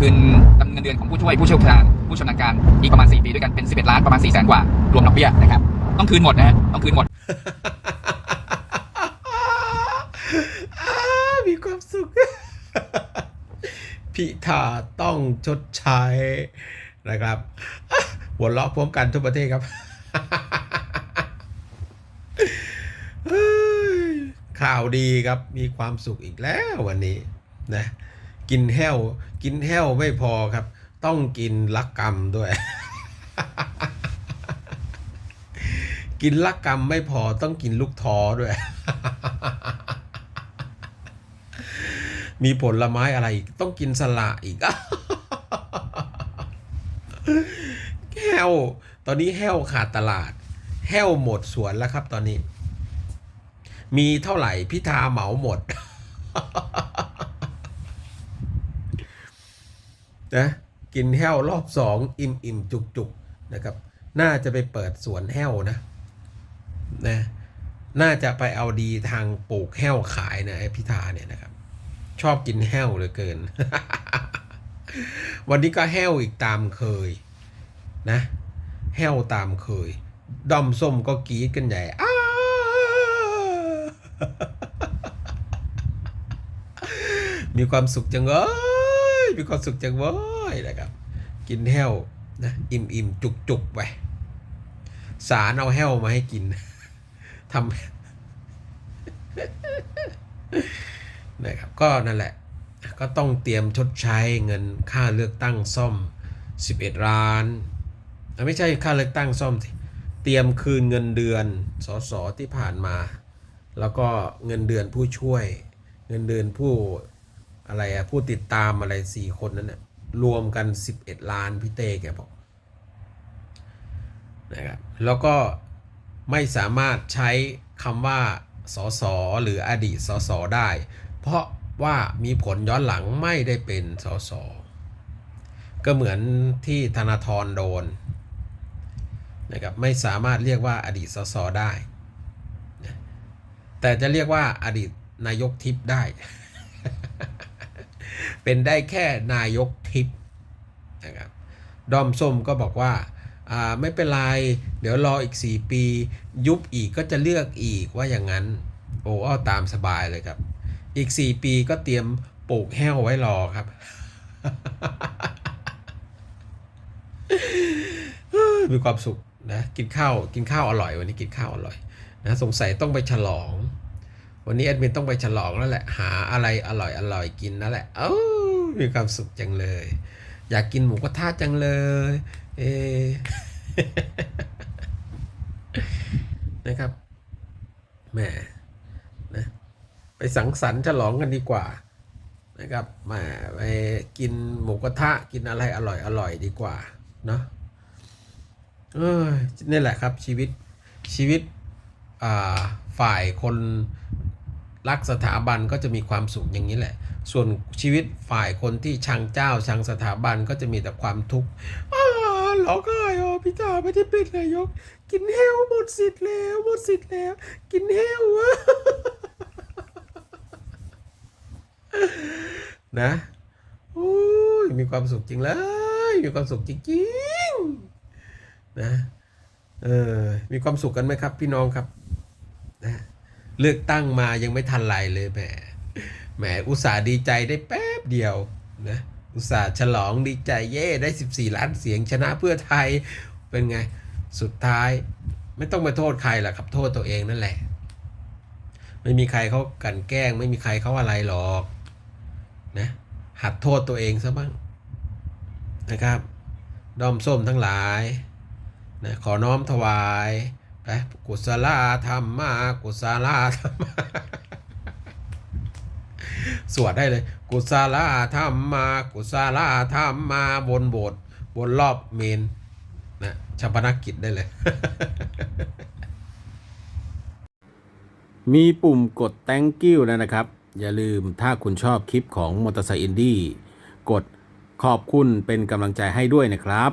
คืนเงินเดือนของผู้ช่วยผู้เชี่ยวชาญผู้ชำนาญการอีกประมาณ 4 ปีด้วยกันเป็น 11 ล้านประมาณ4แสนกว่า รวมดอกเบี้ยนะครับ ต้องคืนหมดนะฮะต้องคืนหมด มีความสุข พิธาต้องชดใช้นะครับหัวเราะพร้อมกันทุกประเทศครับข่าวดีครับมีความสุขอีกแล้ววันนี้นะ กินแห้ว กินแห้วไม่พอครับ ต้องกินลักกรรมด้วย กินลักกรรมไม่พอต้องกินลูกท้อด้วย มีผลไม้อะไรอีกต้องกินสละอีกแห้ว ตอนนี้แห้วขาดตลาด แห้วหมดสวนแล้วครับตอนนี้ มีเท่าไหร่พิธาเหมาหมด นะกินแห้วรอบสองอิ่มอิ่มจุกจุกๆนะครับ น่าจะไปเปิดสวนแห้วนะนะน่าจะไปเอาดีทางปลูกแห้วขายนะไอพิธาเนี่ยนะครับ ชอบกินแห้วเหลือเกิน วันนี้ก็แห้วอีกตามเคยนะแห้วตามเคยดอมส้มก็กรีดกันใหญ่อ้ามีความสุขจังเว้ มีความสุขจังเว้ยนะครับ กินแห้วนะอิ่มอิ่มจุกจุกๆไปสารเอาแห้วมาให้กินทำนะครับก็นั่นแหละ ก็ต้องเตรียมชดใช้เงินค่าเลือกตั้งซ่อม 11ล้าน ไม่ใช่ค่าเลือกตั้งซ่อมสิเตรียมคืนเงินเดือนสสที่ผ่านมา แล้วก็เงินเดือนผู้ช่วย เงินเดือนผู้ อะไรอะผู้ติดตามอะไรสี่คนนั้นเนะรวมกัน11ล้านพี่เต้แกบอกนะครับแล้วก็ไม่สามารถใช้คำว่าสสหรืออดีตสสได้ เพราะว่ามีผลย้อนหลังไม่ได้เป็นสสก็เหมือนที่ธนาธรโดนนะครับไม่สามารถเรียกว่าอดีตสสได้ แต่จะเรียกว่าอดีตนายกทิพย์ได้ เป็นได้แค่นายกทิพย์นะครับดอมส้มก็บอกว่าไม่เป็นไร เดี๋ยวรออีก 4 ปี ยุบอีกก็จะเลือกอีกว่าอย่างนั้น โอ้เอาตามสบายเลยครับ อีก 4 ปีก็เตรียมปลูกแห้วไว้รอครับ มีความสุขนะ กินข้าว กินข้าวอร่อยวันนี้กินข้าวอร่อยนะสงสัยต้องไปฉลอง วันนี้แอดมินต้องไปฉลองแล้วแหละ หาอะไรอร่อยอร่อยกินนั่นแหละ เอ้ามีความสุขจังเลย อยากกินหมูกระทะจังเลย เอนะครับแหมนะไปสังสรรค์ฉลองกันดีกว่า นะครับแหมาไปกินหมูกระทะกินอะไรอร่อยอร่อยดีกว่า เนาะเออนี่แหละครับชีวิตชีวิตอ่าฝ่ายคน รักสถาบันก็จะมีความสุขอย่างนี้แหละ ส่วนชีวิตฝ่ายคนที่ชังเจ้าชังสถาบันก็จะมีแต่ความทุกข์อาร้องไห้อ๋อพี่จ่าไม่ได้เป็นนายก กินเฮลหมดสิทธิ์แล้วหมดสิทธิ์แล้ว กินเฮลวะนะโอ้ยมีความสุขจริงเลย มีความสุขจริงๆนะเออมีความสุขกันไหมครับ พี่น้องครับนะ เลือกตั้งมายังไม่ทันไรเลยแหมแหมอุตส่าห์ดีใจได้แป๊บเดียวนะอุตส่าห์ฉลองดีใจเย่ได้ 14 ล้านเสียงชนะเพื่อไทยเป็นไงสุดท้ายไม่ต้องไปโทษใครหรอกครับโทษตัวเองนั่นแหละ ไม่มีใครเขากันแกล้ง ไม่มีใครเขาอะไรหรอกนะหัดโทษตัวเองซะบ้างนะครับ ดอมส้มทั้งหลายนะขอน้อมถวาย ไปกุศลธรรมมากุศลธรรมาสวดได้เลย กุศลธรรมมากุศลธรรมมาบนโบสถ์บนรอบเมนนะชาปนกิจได้เลย มีปุ่มกด thank you แล้วนะครับ อย่าลืมถ้าคุณชอบคลิปของมอเตอร์ไซค์อินดี้กดขอบคุณเป็นกำลังใจให้ด้วยนะครับ